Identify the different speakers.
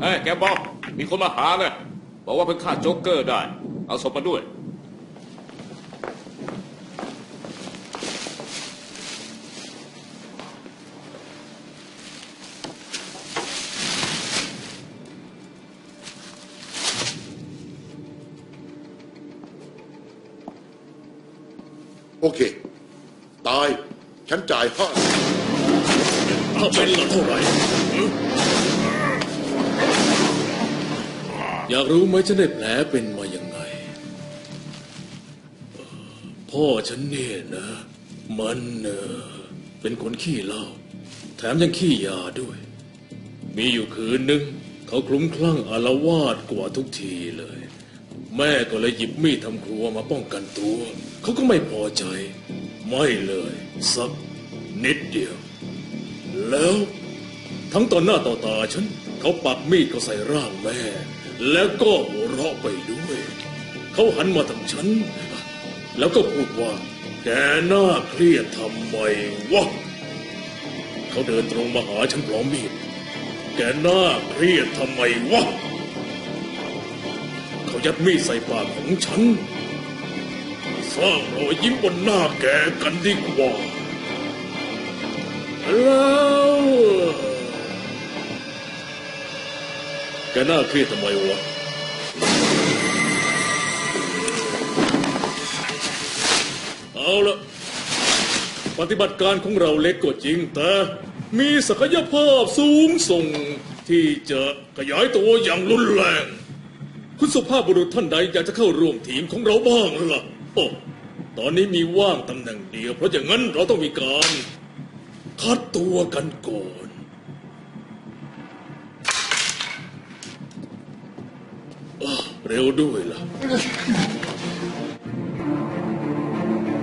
Speaker 1: เอ้ยแกบอกมีคนมาหาเนี่ยบอกว่าเพิ่งฆ่าโจ๊กเกอร์ได้ เอาศพมาด้วย
Speaker 2: โอเค ตาย ฉันจ่ายห้า
Speaker 3: ถ้าเป็นละเท่าไหร่ อยากรู้ไหมฉันได้แผลเป็นมายังไง พ่อฉันเนี่ยนะ มันเออเป็นคนขี้เหล้าแถมยังขี้ยาด้วย มีอยู่คืนหนึ่งเขาคลุ้มคลั่งอารวาสกว่าทุกทีเลย แม่ก็เลยหยิบมีดทำครัวมาป้องกันตัว เขาก็ไม่พอใจ ไม่เลย สักนิดเดียว แล้ว ทั้งต่อหน้าต่อตาฉันเขาปักมีดเขาใส่ร่างแม่ แล้วก็หัวเราะไปด้วย เขาหันมาทางฉัน แล้วก็พูดว่า แกน่าเครียดทำไมวะเขาเดินตรงมาหาฉันพร้อมมีดแกน่าเครียดทำไมวะเขายัดมีดใส่ปากของฉันสร้างรอยยิ้มบนหน้าแกกันดีกว่าแล้ว แกน่าเครียดทำไมวะ เอาละปฏิบัติการของเราเล็กก็จริง แต่มีศักยภาพสูงส่งที่จะขยายตัวอย่างรุนแรง คุณสุภาพบุรุษท่านใดอยากจะเข้าร่วมทีมของเราบ้างล่ะโอ้ตอนนี้มีว่างตำแหน่งเดียว เพราะอย่างนั้นเราต้องมีการ คัดตัวกันก่อน Reodo